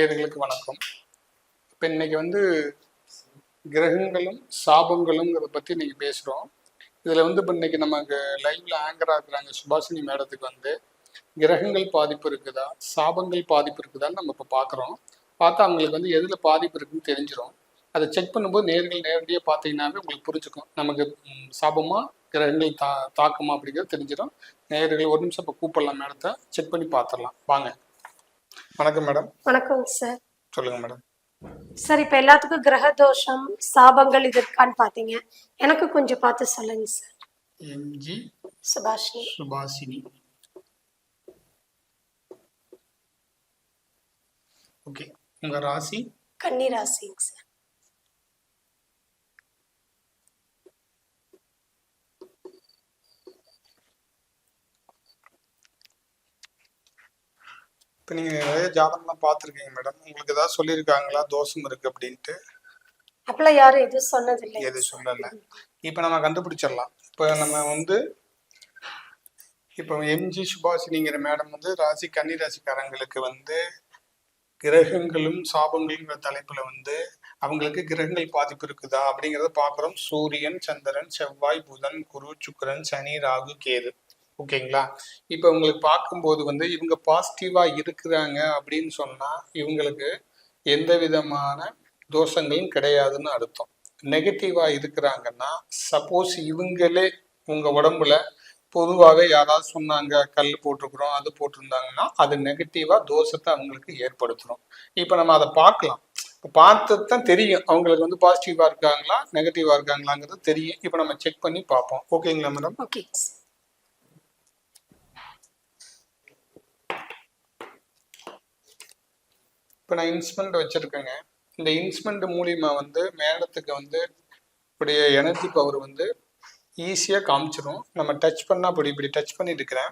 நேயர்களுக்கு வணக்கம். இப்போ இன்னைக்கு வந்து கிரகங்களும் சாபங்களுங்கிறத பற்றி இன்னைக்கு பேசுகிறோம் இதில் வந்து இப்போ இன்னைக்கு நமக்கு லைவ்ல ஆங்கராக இருக்கிறாங்க சுபாஷினி மேடத்துக்கு வந்து. கிரகங்கள் பாதிப்பு இருக்குதா? சாபங்கள் பாதிப்பு இருக்குதான்னு நம்ம இப்போ பார்க்குறோம் பார்த்தா அவங்களுக்கு வந்து எதில் பாதிப்பு இருக்குன்னு தெரிஞ்சிடும் அதை செக் பண்ணும்போது நேர்கள் நேரடியாக பார்த்தீங்கன்னாவே உங்களுக்கு புரிஞ்சுக்கும். நமக்கு சாபமாக சாபமா கிரகங்கள் தா தாக்குமா அப்படிங்கிறது தெரிஞ்சிடும் நேர்கள் ஒரு நிமிஷம் இப்போ கூப்பிடலாம் மேடத்தை செக் பண்ணி பார்த்துடலாம். வாங்க. வணக்கம் மேடம். வணக்கம் சார். சொல்லுங்க மேடம். சார் இப்ப எல்லாத்துக்கும் கிரக தோஷம் சாபங்கள் இது இருக்கான்னு பாத்தீங்க. எனக்கு கொஞ்சம் பார்த்து சொல்லுங்க sir. MG Subhashini. Subhashini. Okay. உங்க ராசி? கன்னி ராசிங்க சார். இப்போ நீங்க நிறைய ஜாதகம்லாம் பார்த்துருக்கீங்க மேடம் உங்களுக்கு ஏதாவது சொல்லியிருக்காங்களா? தோஷம் இருக்கு அப்படின்ட்டு? அப்பெல்லாம் யாரும் எதுவும் சொன்னதில்லை. எது சொல்லலை. இப்போ நம்ம கண்டுபிடிச்சிடலாம். இப்போ நம்ம வந்து இப்போ எம்ஜி சுபாஷினிங்கிற மேடம் வந்து ராசி கன்னி ராசிக்காரங்களுக்கு வந்து கிரகங்களும் சாபங்களுங்கிற தலைப்புல வந்து அவங்களுக்கு கிரகங்கள் பாதிப்பு இருக்குதா அப்படிங்கிறத பார்க்குறோம். சூரியன் சந்திரன் செவ்வாய் புதன் குரு சுக்கிரன் சனி ராகு கேது. ஓகேங்களா? இப்போ உங்களுக்கு பார்க்கும்போது வந்து இவங்க பாசிட்டிவா இருக்கிறாங்க அப்படின்னு சொன்னா இவங்களுக்கு எந்த விதமான தோஷங்களும் கிடையாதுன்னு அர்த்தம். நெகட்டிவா இருக்கிறாங்கன்னா சப்போஸ் இவங்களே உங்க உடம்புல பொதுவாகவே யாராவது சொன்னாங்க கல் போட்டிருக்கிறோம் அது போட்டிருந்தாங்கன்னா அது நெகட்டிவா தோஷத்தை அவங்களுக்கு ஏற்படுத்துறோம் இப்போ நம்ம அதை பார்க்கலாம். இப்போ பார்த்து தான் தெரியும். அவங்களுக்கு வந்து பாசிட்டிவா இருக்காங்களா நெகட்டிவா இருக்காங்களாங்கிறது தெரியும். இப்போ நம்ம செக் பண்ணி பார்ப்போம். ஓகேங்களா மேடம் ஓகே இப்போ நான் இன்ஸ்ட்ருமெண்ட் வச்சுருக்கேங்க. இந்த இன்ஸ்ட்ருமெண்ட் மூலியமா வந்து மேடத்துக்கு வந்து இப்படிய எனர்ஜி பவர் வந்து ஈஸியாக காமிச்சிடும் நம்ம டச் பண்ணால் இப்படி இப்படி டச் பண்ணிட்டு இருக்கிறேன்.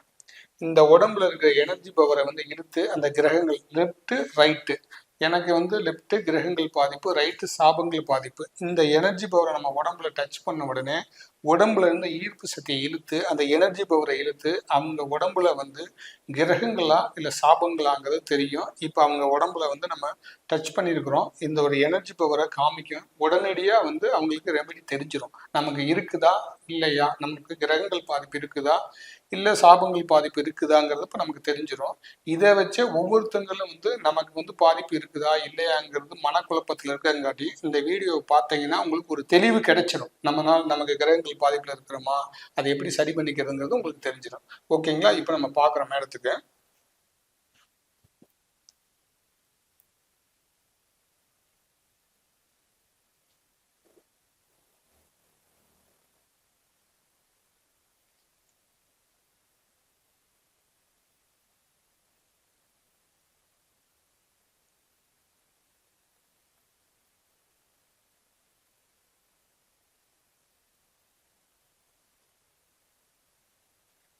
இந்த உடம்புல இருக்கிற எனர்ஜி பவரை வந்து இழுத்து அந்த கிரகங்கள் லெஃப்ட்டு ரைட்டு எனக்கு வந்து லெஃப்ட்டு கிரகங்கள் பாதிப்பு ரைட்டு சாபங்கள் பாதிப்பு. இந்த எனர்ஜி பவரை நம்ம உடம்புல டச் பண்ண உடனே உடம்புல இருந்து ஈர்ப்பு சக்தியை இழுத்து அந்த எனர்ஜி பவரை இழுத்து அவங்க உடம்புல வந்து கிரகங்களா இல்லை சாபங்களாங்கிறது தெரியும். இப்போ அவங்க உடம்புல வந்து நம்ம டச் பண்ணியிருக்கிறோம் இந்த ஒரு எனர்ஜி பவரை காமிக்கும். உடனடியாக வந்து அவங்களுக்கு ரெமெடி தெரிஞ்சிடும் நமக்கு இருக்குதா? இல்லையா? நமக்கு கிரகங்கள் பாதிப்பு இருக்குதா? இல்லை சாபங்கள் பாதிப்பு இருக்குதாங்கிறது இப்போ நமக்கு தெரிஞ்சிடும் இதை வச்சு ஒவ்வொருத்தங்களும் வந்து நமக்கு வந்து பாதிப்பு இருக்குதா இல்லையாங்கிறது மனக்குழப்பத்தில் இருக்கங்காட்டி இந்த வீடியோவை பார்த்தீங்கன்னா உங்களுக்கு ஒரு தெளிவு கிடைச்சிடும் நம்மனால நமக்கு கிரகங்கள் பாதிப்பில் இருக்கிறோமா அதை எப்படி சரி பண்ணிக்கிறதுங்கிறது உங்களுக்கு தெரிஞ்சிடும் ஓகேங்களா? இப்போ நம்ம பார்க்குற மேடத்துக்கு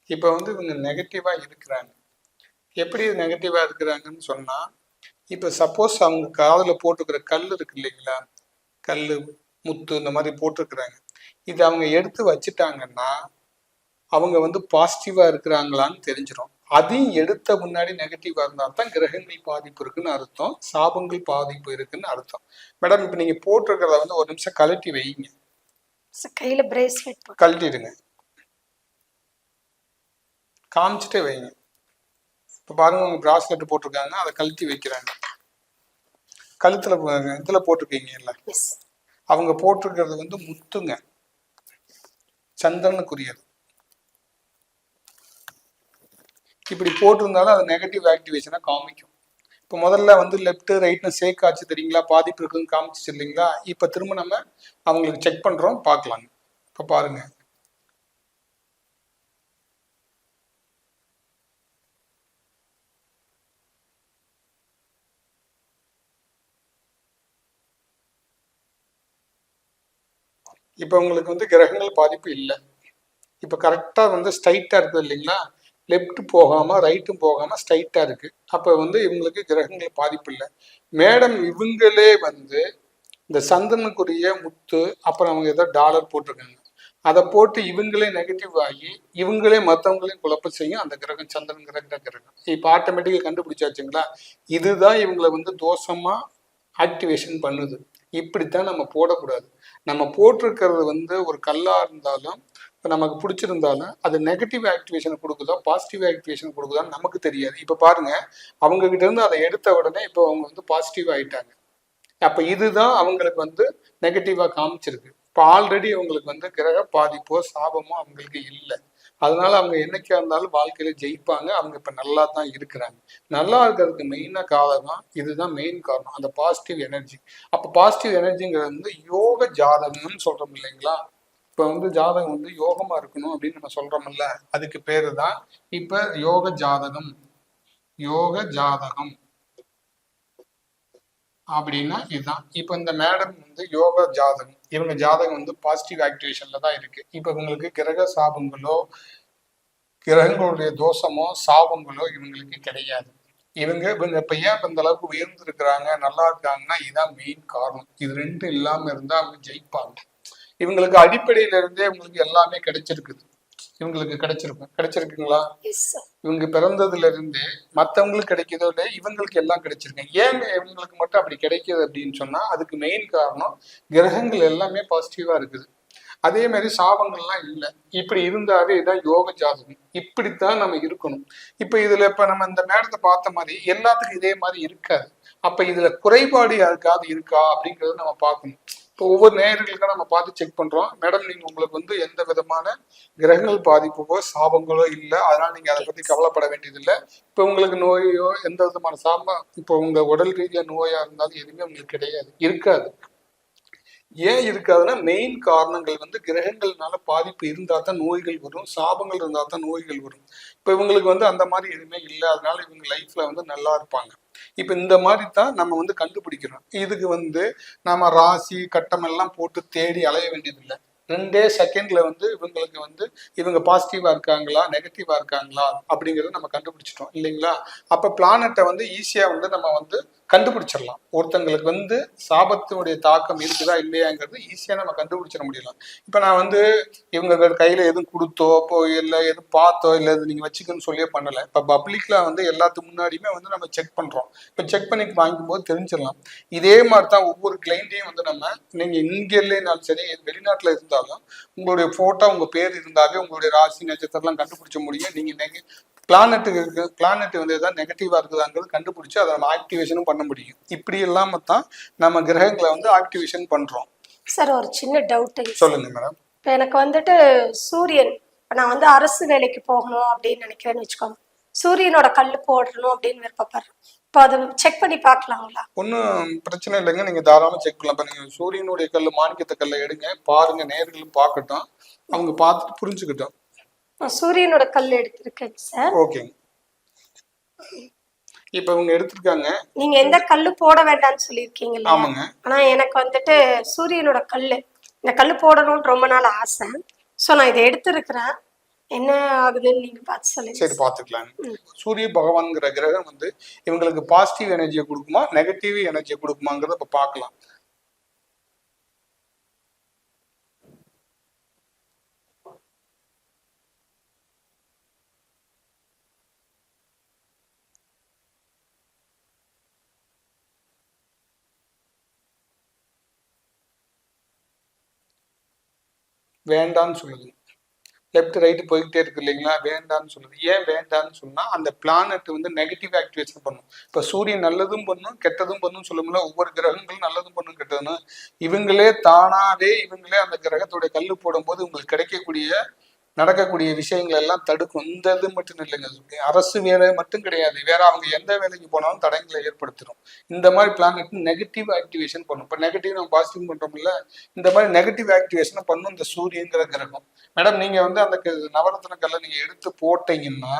இப்போ வந்து இவங்க நெகட்டிவாக இருக்கிறாங்க. எப்படி நெகட்டிவாக இருக்கிறாங்கன்னு சொன்னால் இப்போ சப்போஸ் அவங்க காதில் போட்டுக்கிற கல் இருக்கு இல்லைங்களா? கல் முத்து இந்த மாதிரி போட்டிருக்கிறாங்க. இது அவங்க எடுத்து வச்சுட்டாங்கன்னா அவங்க வந்து பாசிட்டிவாக இருக்கிறாங்களான்னு தெரிஞ்சிடும் அதையும் எடுத்த முன்னாடி நெகட்டிவாக இருந்தால் தான் கிரகங்கள் பாதிப்பு இருக்குன்னு அர்த்தம் சாபங்கள் பாதிப்பு இருக்குன்னு அர்த்தம். மேடம் இப்போ நீங்கள் போட்டிருக்கிறத வந்து ஒரு நிமிஷம் கழட்டி வைங்க. கையில பிரேஸ்லெட் கழட்டிடுங்க. காமிச்சிட்டே வைங்க. இப்போ பாருங்க உங்க பிராஸ்லெட் போட்டிருக்காங்க அதை கழட்டி வைக்கிறாங்க கழுத்துல இதுல போட்டிருக்கீங்கல்ல எஸ் அவங்க போட்டிருக்கிறது வந்து முத்துங்க. சந்திரனுக்குரியது. இப்படி போட்டிருந்தாலும் அது நெகட்டிவ் ஆக்டிவேஷனை காமிக்கும். இப்போ முதல்ல வந்து லெஃப்ட் ரைட்னு சேக் ஆச்சு தெரியுங்களா? பாதிப்பு இருக்குன்னு காமிச்சிச்சு இல்லைங்களா? இப்போ திரும்ப நம்ம அவங்களுக்கு செக் பண்றோம் பார்க்கலாங்க. இப்போ பாருங்க. இப்போ உங்களுக்கு வந்து கிரகங்கள் பாதிப்பு இல்லை. இப்போ கரெக்டாக வந்து ஸ்ட்ரைட்டாக இருக்குது இல்லைங்களா? லெஃப்ட் போகாமல் ரைட்டும் போகாமல் ஸ்ட்ரைட்டாக இருக்குது அப்போ வந்து இவங்களுக்கு கிரகங்கள் பாதிப்பு இல்லை. மேடம் இவங்களே வந்து இந்த சந்தனுக்குரிய முத்து அப்புறம் அவங்க ஏதோ டாலர் போட்டிருக்காங்க. அதை போட்டு இவங்களே நெகட்டிவ் ஆகி இவங்களே மற்றவங்களையும் குழப்பம் செய்யும். அந்த கிரகம் சந்திரன் கிரக கிரகம். இப்போ ஆட்டோமேட்டிக்காக கண்டுபிடிச்சாச்சுங்களா? இதுதான் இவங்களை வந்து தோஷமாக ஆக்டிவேஷன் பண்ணுது. இப்படித்தான் நம்ம போடக்கூடாது. நம்ம போட்டிருக்கிறது வந்து ஒரு கல்லா இருந்தாலும் நமக்கு பிடிச்சிருந்தாலும் அது நெகட்டிவ் ஆக்டிவேஷன் கொடுக்குதா பாசிட்டிவ் ஆக்டிவேஷன் கொடுக்குதான்னு நமக்கு தெரியாது. இப்போ பாருங்க அவங்க கிட்ட இருந்து அதை எடுத்த உடனே இப்போ அவங்க வந்து பாசிட்டிவ் ஆயிட்டாங்க. அப்ப இதுதான் அவங்களுக்கு வந்து நெகட்டிவா காமிச்சிருக்கு. இப்போ ஆல்ரெடி அவங்களுக்கு வந்து கிரக பாதிப்போ சாபமோ அவங்களுக்கு இல்லை. அதனால அவங்க என்னைக்கா இருந்தாலும் வாழ்க்கையில ஜெயிப்பாங்க. அவங்க இப்ப நல்லா தான் இருக்கிறாங்க. நல்லா இருக்கிறதுக்கு மெயினா காரணம் இதுதான் மெயின் காரணம். அந்த பாசிட்டிவ் எனர்ஜி அப்ப பாசிட்டிவ் எனர்ஜிங்கிறது வந்து யோக ஜாதகம்னு சொல்றோம் இல்லைங்களா? இப்ப வந்து ஜாதகம் வந்து யோகமா இருக்கணும் அப்படின்னு நம்ம சொல்றோம்ல அதுக்கு பேரு தான் இப்ப யோக ஜாதகம். யோக ஜாதகம். அப்படின்னா இதுதான். இப்போ இந்த மேடம் வந்து யோகா ஜாதகம். இவங்க ஜாதகம் வந்து பாசிட்டிவ் ஆக்டிவேஷன்ல தான் இருக்கு. இப்போ இவங்களுக்கு கிரக சாபங்களோ கிரகங்களுடைய தோஷமோ சாபங்களோ இவங்களுக்கு கிடையாது. இவங்க இவங்க இப்ப ஏன் இந்த அளவுக்கு உயர்ந்திருக்கிறாங்க நல்லா இருக்காங்கன்னா இதுதான் மெயின் காரணம். இது ரெண்டும் இல்லாம இருந்தா அவங்க ஜெயிப்பாங்க. இவங்களுக்கு அடிப்படையில இருந்தே இவங்களுக்கு எல்லாமே கிடைச்சிருக்குது. இவங்களுக்கு கிடைச்சிருக்கும் கிடைச்சிருக்குங்களா? இவங்க பிறந்ததுல இருந்தே மத்தவங்களுக்கு கிடைக்குதோ இல்லையா இவங்களுக்கு எல்லாம் கிடைச்சிருக்கு. ஏன் இவங்களுக்கு மட்டும் அப்படி கிடைக்குது அப்படின்னு சொன்னா அதுக்கு மெயின் காரணம் கிரகங்கள் எல்லாமே பாசிட்டிவா இருக்குது. அதே மாதிரி சாபங்கள்லாம் இல்லை. இப்படி இருந்தாவே இதான் யோக ஜாதகம். இப்படித்தான் நம்ம இருக்கணும். இப்ப இதுல இப்ப நம்ம இந்த மேடத்தை பார்த்த மாதிரி எல்லாத்துக்கும் இதே மாதிரி இருக்காது. அப்ப இதுல குறைபாடு யாருக்காவது இருக்கா அப்படிங்கறத நம்ம பார்க்கணும். இப்போ ஒவ்வொரு நேயர்களுக்கும் நம்ம பார்த்து செக் பண்றோம். மேடம் நீங்க உங்களுக்கு வந்து எந்த விதமான கிரகங்கள் பாதிப்போ சாபங்களோ இல்லை அதனால நீங்க அதை பத்தி கவலைப்பட வேண்டியதில்லை. இப்போ உங்களுக்கு நோயோ எந்த விதமான சாபம் இப்போ உங்க உடல் ரீதியா நோயா இருந்தாலும் எதுவுமே உங்களுக்கு கிடையாது. இருக்காது. ஏன் இருக்காதுன்னா மெயின் காரணங்கள் வந்து கிரகங்கள்னால பாதிப்பு இருந்தா தான் நோய்கள் வரும் சாபங்கள் இருந்தா தான் நோய்கள் வரும். இப்போ இவங்களுக்கு வந்து அந்த மாதிரி எதுவுமே இல்லை. அதனால இவங்க லைஃப்ல வந்து நல்லா இருப்பாங்க. இப்போ இந்த மாதிரி தான் நம்ம வந்து கண்டுபிடிக்கிறோம். இதுக்கு வந்து நம்ம ராசி கட்டம் எல்லாம் போட்டு தேடி அலைய வேண்டியதில்லை. ரெண்டே செகண்ட்ல வந்து இவங்களுக்கு வந்து இவங்க பாசிட்டிவா இருக்காங்களா நெகட்டிவா இருக்காங்களா அப்படிங்கறத நம்ம கண்டுபிடிச்சிட்டோம் இல்லைங்களா? அப்ப பிளானட்டை வந்து ஈஸியா வந்து நம்ம வந்து கண்டுபிடிச்சிடலாம். ஒருத்தங்களுக்கு வந்து சாபத்தினுடைய தாக்கம் இருக்குதா இல்லையாங்கிறது ஈஸியாக நம்ம கண்டுபிடிச்சிட முடியலாம். இப்போ நான் வந்து இவங்க கையில் எதுவும் கொடுத்தோ இப்போ இல்லை எதுவும் பார்த்தோ இல்லை எது நீங்கள் வச்சுக்கன்னு சொல்லியே பண்ணலை. இப்போ பப்ளிக்கில் வந்து எல்லாத்துக்கு முன்னாடியுமே வந்து நம்ம செக் பண்ணுறோம் இப்போ செக் பண்ணி வாங்கும்போது தெரிஞ்சிடலாம். இதே மாதிரி தான் ஒவ்வொரு கிளைண்ட்டையும் வந்து நம்ம நீங்கள் இங்கே இல்லைனாலும் சரி வெளிநாட்டில் இருந்தாலும் உங்களுடைய ஃபோட்டோ உங்கள் பேர் இருந்தாலே உங்களுடைய ராசி நட்சத்திரம்லாம் கண்டுபிடிச்ச முடியும். நீங்கள் பிளானட்டுக்கு இருக்கு பிளானட் வந்து எதாவது நெகட்டிவா இருக்குதாங்கிறது கண்டுபிடிச்சு அதை நம்ம ஆக்டிவேஷனும் பண்ண முடியும். இப்படி இல்லாம தான் நம்ம கிரகங்களை வந்து ஆக்டிவேஷன் பண்றோம். சார் ஒரு சின்ன டவுட் சொல்லுங்க மேடம் இப்போ எனக்கு வந்துட்டு சூரியன் இப்போ நான் வந்து அரசு வேலைக்கு போகணும் அப்படின்னு நினைக்கிறேன்னு வச்சுக்கோங்க. சூரியனோட கல் போடணும் அப்படின்னு விருப்பப்படுறேன். இப்போ அதை செக் பண்ணி பார்க்கலாங்களா? ஒன்றும் பிரச்சனை இல்லைங்க. நீங்க தாராளமா செக் பண்ணலாம். இப்ப நீங்க சூரியனுடைய கல் மாணிக்கத்த கல்லை எடுங்க. பாருங்க நேர்களும் பார்க்கட்டும். அவங்க பார்த்துட்டு புரிஞ்சுக்கிட்டோம். நான் சூரியனோட கல் எடுத்திருக்கேங்க சார். ஓகேங்க இப்ப இவங்க எடுத்திருக்காங்க. நீங்க எந்த கல்லு போட வேண்டாம்னு சொல்லியிருக்கீங்களா ஆமாங்க. ஆனா எனக்கு வந்துட்டு சூரியனோட கல் இந்த கல் போடணும்னு ரொம்ப நாள் ஆசை. ஸோ நான் இதை எடுத்திருக்கிறேன். என்ன ஆகுதுன்னு நீங்க பார்த்து சொல்லுங்க சரி பார்த்துக்கலாம் சூரிய பகவான்கிற கிரகம் வந்து இவங்களுக்கு பாசிட்டிவ் எனர்ஜியை கொடுக்குமா நெகட்டிவ் எனர்ஜியை கொடுக்குமாங்கிறத இப்ப பார்க்கலாம். வேண்டான்னு சொல்லுது. லெஃப்ட் ரைட்டு போய்கிட்டே இருக்கு இல்லைங்களா? வேண்டான்னு சொல்லுது. ஏன் வேண்டான்னு சொன்னா அந்த பிளானட் வந்து நெகட்டிவ் ஆக்டிவேஷன் பண்ணும். இப்போ சூரியன் நல்லதும் பண்ணும் கெட்டதும் பண்ணும் சொல்லும்ல ஒவ்வொரு கிரகங்களும் நல்லதும் பண்ணும் கெட்டதுன்னு இவங்களே தானாவே இவங்களே அந்த கிரகத்துடைய கல் போடும்போது உங்களுக்கு கிடைக்கக்கூடிய நடக்கக்கூடிய விஷயங்கள் எல்லாம் தடுக்கும் இந்த இது மட்டும் இல்லைங்க. அரசு வேலை மட்டும் கிடையாது. வேற அவங்க எந்த வேலைக்கு போனாலும் தடங்களை ஏற்படுத்திடும் இந்த மாதிரி பிளானட் நெகட்டிவ் ஆக்டிவேஷன் பண்ணும். இப்போ நெகட்டிவ் நம்ம பாசிட்டிவ் பண்றோம்ல இந்த மாதிரி நெகட்டிவ் ஆக்டிவேஷன் பண்ணும் இந்த சூரியங்கிற கிரகம். மேடம் நீங்க வந்து அந்த நவரத்ன கல்லை நீங்க எடுத்து போட்டீங்கன்னா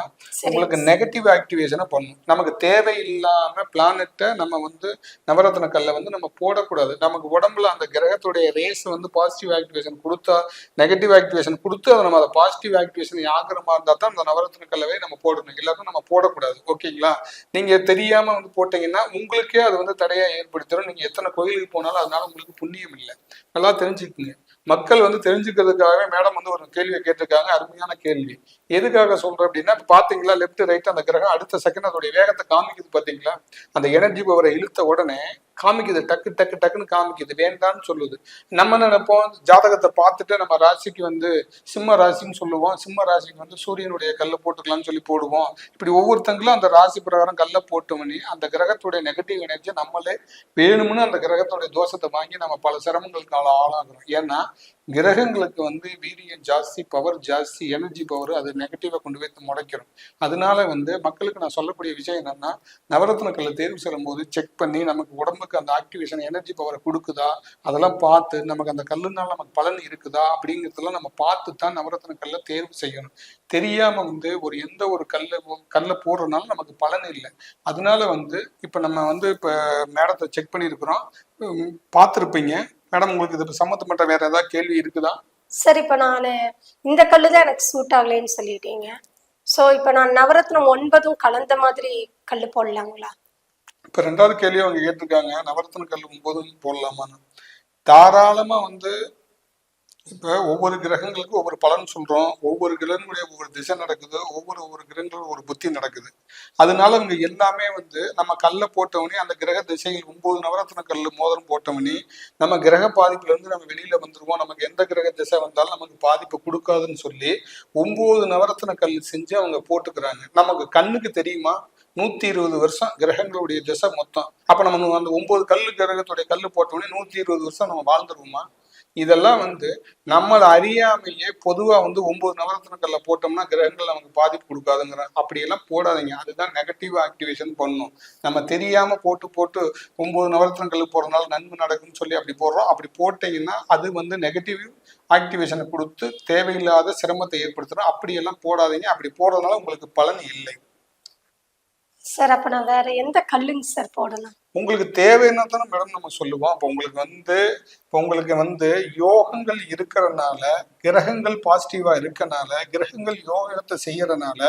உங்களுக்கு நெகட்டிவ் ஆக்டிவேஷனை பண்ணும். நமக்கு தேவையில்லாம பிளானட்டை நம்ம வந்து நவரத்ன கல்லை வந்து நம்ம போடக்கூடாது. நமக்கு உடம்புல அந்த கிரகத்துடைய ரேஸ் வந்து பாசிட்டிவ் ஆக்டிவேஷன் கொடுத்தா நெகட்டிவ் ஆக்டிவேஷன் கொடுத்து அதை நம்ம அதை பாசிட்டிவ் ஆக்டிவேஷன் ஆகிற மாதிரி இருந்தால் தான் அந்த நவரத்ன நம்ம போடணும். இல்லாட்டி நம்ம போடக்கூடாது. ஓகேங்களா? நீங்க தெரியாம வந்து போட்டீங்கன்னா உங்களுக்கே அது வந்து தடையா ஏற்படுத்திடும் நீங்க எத்தனை கோயிலுக்கு போனாலும் அதனால உங்களுக்கு புண்ணியம் இல்லை. நல்லா தெரிஞ்சுக்குங்க. மக்கள் வந்து தெரிஞ்சுக்கிறதுக்காகவே மேடம் வந்து ஒரு கேள்வியை கேட்டிருக்காங்க. அருமையான கேள்வி. எதுக்காக சொல்றேன் அப்படின்னா பாத்தீங்களா லெஃப்ட் ரைட் அந்த கிரகம் அடுத்த செகண்ட் அதோடைய வேகத்தை காமிக்குது பாத்தீங்களா? அந்த எனர்ஜி பவரை இழுத்த உடனே காமிக்குது டக்கு டக்கு டக்குன்னு காமிக்குது. வேண்டான்னு சொல்லுது. நம்ம நினைப்போம்? ஜாதகத்தை பார்த்துட்டு நம்ம ராசிக்கு வந்து சிம்ம ராசின்னு சொல்லுவோம். சிம்ம ராசிக்கு வந்து சூரியனுடைய கல்லை போட்டுக்கலாம்னு சொல்லி போடுவோம். இப்படி ஒவ்வொருத்தங்களும் அந்த ராசி பிரகாரம் கல்லை போட்டு பண்ணி அந்த கிரகத்துடைய நெகட்டிவ் எனர்ஜி நம்மளே வேணும்னு அந்த கிரகத்துடைய தோஷத்தை வாங்கி நம்ம பல சிரமங்களுக்கு ஆளாகிறோம். ஏன்னா கிரகங்களுக்கு வந்து வீரியம் ஜாஸ்தி பவர் ஜாஸ்தி எனர்ஜி பவர் அது நெகட்டிவாக கொண்டு போய் முடைக்கிறோம் அதனால வந்து மக்களுக்கு நான் சொல்லக்கூடிய விஷயம் என்னன்னா நவரத்ன தேர்வு செய்யும் போது செக் பண்ணி நமக்கு உடம்புக்கு அந்த ஆக்டிவேஷன் எனர்ஜி பவரை கொடுக்குதா? அதெல்லாம் பார்த்து நமக்கு அந்த கல்லுனால நமக்கு பலன் இருக்குதா? அப்படிங்கிறதெல்லாம் நம்ம பார்த்து தான் நவரத்ன தேர்வு செய்யணும். தெரியாம வந்து ஒரு எந்த ஒரு கல்லை கல்லை போடுறதுனால நமக்கு பலன் இல்லை. அதனால வந்து இப்ப நம்ம வந்து இப்ப மேடத்தை செக் பண்ணியிருக்கிறோம். பார்த்துருப்பீங்க. மேடம் உங்களுக்கு இது சம்மந்தப்பட்ட வேற ஏதாவது கேள்வி இருக்குதா? சரி இப்போ நான் இந்த கல்லு தான் எனக்கு சூட் ஆகலைன்னு சொல்லிட்டீங்க. ஸோ இப்போ நான் நவரத்னம் ஒன்பதும் கலந்த மாதிரி கல் போடலாங்களா? இப்ப ரெண்டாவது கேள்வி அவங்க கேட்டிருக்காங்க. நவரத்ன கல் ஒன்பதும் போடலாமான்னு. தாராளமா வந்து இப்ப ஒவ்வொரு கிரகங்களுக்கும் ஒவ்வொரு பலன் சொல்றோம். ஒவ்வொரு கிரகங்களுடைய ஒவ்வொரு திசை நடக்குது. ஒவ்வொரு ஒவ்வொரு கிரகங்களும் ஒரு புத்தி நடக்குது. அதனால அவங்க எல்லாமே வந்து நம்ம கல்லை போட்டவனே அந்த கிரக திசையில் ஒன்பது நவரத்ன கல் மோதிரம் போட்டவனே நம்ம கிரக பாதிப்புல இருந்து நம்ம வெளியில வந்துருவோம். நமக்கு எந்த கிரக திசை வந்தாலும் நமக்கு பாதிப்பு கொடுக்காதுன்னு சொல்லி ஒன்பது நவரத்ன கல் செஞ்சு அவங்க போட்டுக்கிறாங்க. நமக்கு கண்ணுக்கு தெரியுமா? நூத்தி இருபது வருஷம் கிரகங்களுடைய திசை மொத்தம். அப்ப நம்ம அந்த ஒன்பது கல்லு கிரகத்துடைய கல்லு போட்டோடனே நூத்தி இருபது வருஷம் நம்ம வாழ்ந்துருவோமா? இதெல்லாம் வந்து நம்மளை அறியாமையே பொதுவா வந்து ஒன்பது நவரத்ன போட்டோம்னா கிரகங்கள் நமக்கு பாதிப்பு கொடுக்காதுங்கிற அப்படியெல்லாம் போடாதீங்க. அதுதான் நெகட்டிவ் ஆக்டிவேஷன் பண்ணும். நம்ம தெரியாம போட்டு போட்டு ஒன்பது நவரத்தினங்களுக்கு கல் நன்மை நடக்கும்னு சொல்லி அப்படி போடுறோம். அப்படி போட்டீங்கன்னா அது வந்து நெகட்டிவ் ஆக்டிவேஷனை கொடுத்து தேவையில்லாத சிரமத்தை ஏற்படுத்துறோம். அப்படியெல்லாம் போடாதீங்க. அப்படி போடுறதுனால உங்களுக்கு பலன் இல்லை. சார் அப்போ நான் வேற எந்த கல்லுங்க சார் போடலாம் உங்களுக்கு தேவைன்னா தானே மேடம் நம்ம சொல்லுவோம். அப்போ உங்களுக்கு வந்து இப்போ உங்களுக்கு வந்து யோகங்கள் இருக்கிறனால கிரகங்கள் பாசிட்டிவா இருக்கனால கிரகங்கள் யோகத்தை செய்யறனால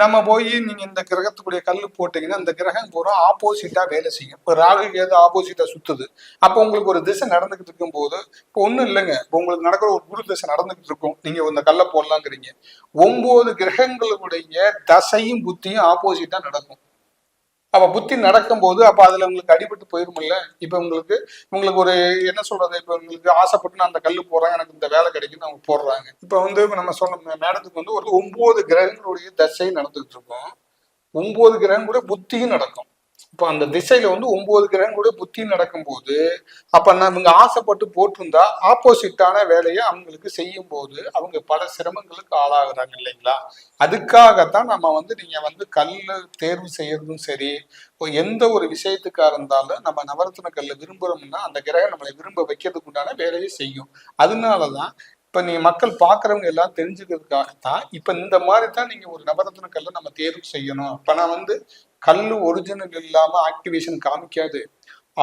நம்ம போய் நீங்க இந்த கிரகத்துக்குடைய கல் போட்டீங்கன்னா அந்த கிரகம் பூரா ஆப்போசிட்டா வேலை செய்யும். இப்போ ராகு கேது ஆப்போசிட்டா சுத்துது. அப்போ உங்களுக்கு ஒரு திசை நடந்துகிட்டு இருக்கும் போது இப்போ ஒன்றும் இல்லைங்க. இப்போ உங்களுக்கு நடக்கிற ஒரு குரு திசை நடந்துகிட்டு இருக்கும். நீங்க இந்த கல்லை போடலாங்கிறீங்க. ஒன்பது கிரகங்களுடைய தசையும் புத்தியும் ஆப்போசிட்டா நடக்கும். அப்ப புத்தி நடக்கும்போது அப்ப அதுல உங்களுக்கு அடிபட்டு போயிருமில்ல? இப்ப உங்களுக்கு உங்களுக்கு ஒரு என்ன சொல்றது இப்ப உங்களுக்கு ஆசைப்பட்டு நான் அந்த கல்லு போறேன் எனக்கு இந்த வேலை கிடைக்குன்னு அவங்க போடுறாங்க. இப்ப வந்து நம்ம சொன்ன மேடத்துக்கு வந்து ஒரு ஒன்பது கிரகங்களுடைய தசை நடந்துகிட்டு இருக்கும். ஒன்பது கிரகங்களுடைய புத்தியும் நடக்கும். இப்போ அந்த திசையில வந்து ஒன்பது கிரகங்களுடைய புத்தி நடக்கும்போது அப்ப நம்ம ஆசைப்பட்டு போட்டிருந்தா ஆப்போசிட்டான வேலையை அவங்களுக்கு செய்யும் போது அவங்க பல சிரமங்களுக்கு ஆளாகிறாங்க இல்லைங்களா? அதுக்காகத்தான் நம்ம வந்து நீங்க வந்து கல்லு தேர்வு செய்யறதும் சரி இப்போ எந்த ஒரு விஷயத்துக்கா இருந்தாலும் நம்ம நவரத்ன கல்ல விரும்புறோம்னா அந்த கிரகம் நம்மளை விரும்ப வைக்கிறதுக்கு உண்டான வேலையை செய்யும். அதனாலதான் இப்ப நீ மக்கள் பாக்குறவங்க எல்லாம் தெரிஞ்சுக்கிறதுக்காகத்தான் இப்ப இந்த மாதிரி தான் நீங்க ஒரு நவரத்ன கல்லை நம்ம தேர்வு செய்யணும். இப்ப நான் வந்து கல்லு ஒரிஜினல் இல்லாம ஆக்டிவேஷன் காமிக்காது.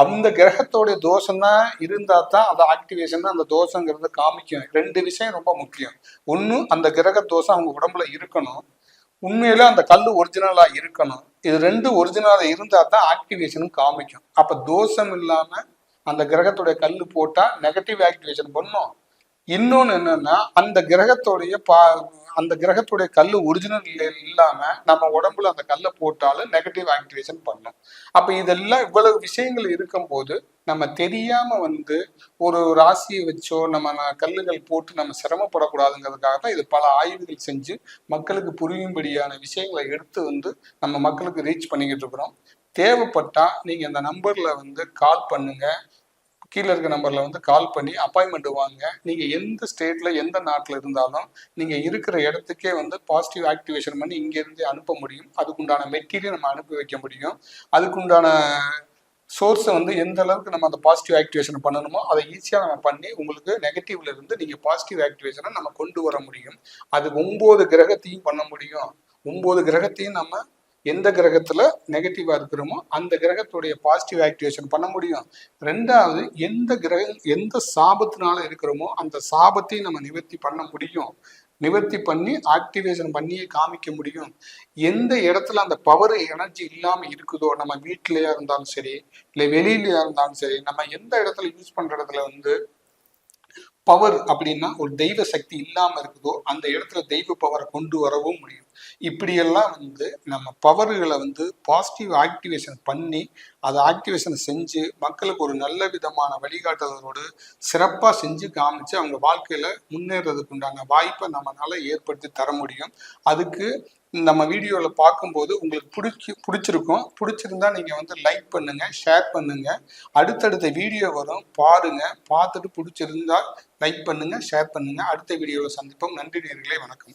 அந்த கிரகத்தோடைய தோஷம் தான் இருந்தா தான் அந்த ஆக்டிவேஷன் அந்த தோஷங்கிறத காமிக்கும். ரெண்டு விஷயம் ரொம்ப முக்கியம். ஒன்று அந்த கிரக தோஷம் அவங்க உடம்புல இருக்கணும். உண்மையில அந்த கல் ஒரிஜினலா இருக்கணும். இது ரெண்டு ஒரிஜினலா இருந்தா தான் ஆக்டிவேஷனும் காமிக்கும். அப்ப தோஷம் இல்லாம அந்த கிரகத்துடைய கல் போட்டா நெகட்டிவ் ஆக்டிவேஷன் பண்ணும். இன்னொன்னு என்னன்னா அந்த கிரகத்துடைய பா அந்த கிரகத்துடைய கல் ஒரிஜினல் இல்லாம நம்ம உடம்புல அந்த கல்லை போட்டாலும் நெகட்டிவ் ஆக்டிவேஷன் பண்ணும். அப்ப இதெல்லாம் இவ்வளவு விஷயங்கள் இருக்கும்போது நம்ம தெரியாம வந்து ஒரு ராசியை வச்சோ நம்ம கல்லுகள் போட்டு நம்ம சிரமப்படக்கூடாதுங்கிறதுக்காக தான் இது பல ஆய்வுகள் செஞ்சு மக்களுக்கு புரியும்படியான விஷயங்களை எடுத்து வந்து நம்ம மக்களுக்கு ரீச் பண்ணிக்கிட்டு இருக்கிறோம். தேவைப்பட்டா நீங்க இந்த நம்பர்ல வந்து கால் பண்ணுங்க. கீழே இருக்க நம்பர்ல வந்து கால் பண்ணி அப்பாயின்மெண்ட் வாங்க. நீங்க எந்த ஸ்டேட்ல எந்த நாட்டில் இருந்தாலும் நீங்க இருக்கிற இடத்துக்கே வந்து பாசிட்டிவ் ஆக்டிவேஷன் பண்ணி இங்க இருந்து அனுப்ப முடியும். அதுக்குண்டான மெட்டீரியல் நம்ம அனுப்பி வைக்க முடியும். அதுக்குண்டான சோர்ஸை வந்து எந்த அளவுக்கு நம்ம அந்த பாசிட்டிவ் ஆக்டிவேஷன் பண்ணணுமோ அதை ஈஸியாக நம்ம பண்ணி உங்களுக்கு நெகட்டிவ்ல இருந்து நீங்க பாசிட்டிவ் ஆக்டிவேஷனை நம்ம கொண்டு வர முடியும். அது ஒன்பது கிரகத்தையும் பண்ண முடியும். ஒன்பது கிரகத்தையும் நம்ம எந்த கிரகத்துல நெகட்டிவா இருக்கிறோமோ அந்த கிரகத்துடைய பாசிட்டிவ் ஆக்டிவேஷன் பண்ண முடியும். ரெண்டாவது எந்த கிரகம் எந்த சாபத்தினால இருக்கிறோமோ அந்த சாபத்தையும் நம்ம நிவர்த்தி பண்ண முடியும். நிவர்த்தி பண்ணி ஆக்டிவேஷன் பண்ணியே காமிக்க முடியும். எந்த இடத்துல அந்த பவர் எனர்ஜி இல்லாம இருக்குதோ நம்ம வீட்லயா இருந்தாலும் சரி இல்லை வெளியிலயா இருந்தாலும் சரி நம்ம எந்த இடத்துல யூஸ் பண்ற இடத்துல வந்து பவர் அப்படின்னா ஒரு தெய்வ சக்தி இல்லாமல் இருக்குதோ அந்த இடத்துல தெய்வ பவரை கொண்டு வரவும் முடியும். இப்படியெல்லாம் வந்து நம்ம பவர்களை வந்து பாசிட்டிவ் ஆக்டிவேஷன் பண்ணி அதை ஆக்டிவேஷன் செஞ்சு மக்களுக்கு ஒரு நல்ல விதமான வழிகாட்டுதலோடு சிறப்பாக செஞ்சு காமிச்சு அவங்க வாழ்க்கையில் முன்னேறதுக்கு உண்டான வாய்ப்பை நம்மளால ஏற்படுத்தி தர முடியும். அதுக்கு நம்ம வீடியோவில் பார்க்கும்போது உங்களுக்கு பிடிச்சி பிடிச்சிருக்கும். பிடிச்சிருந்தா நீங்கள் வந்து லைக் பண்ணுங்கள் ஷேர் பண்ணுங்கள் அடுத்தடுத்த வீடியோ வரும் பாருங்கள் பார்த்துட்டு பிடிச்சிருந்தா லைக் பண்ணுங்கள் ஷேர் பண்ணுங்கள் அடுத்த வீடியோவில் சந்திப்போம். நன்றி நேர்களே வணக்கம்.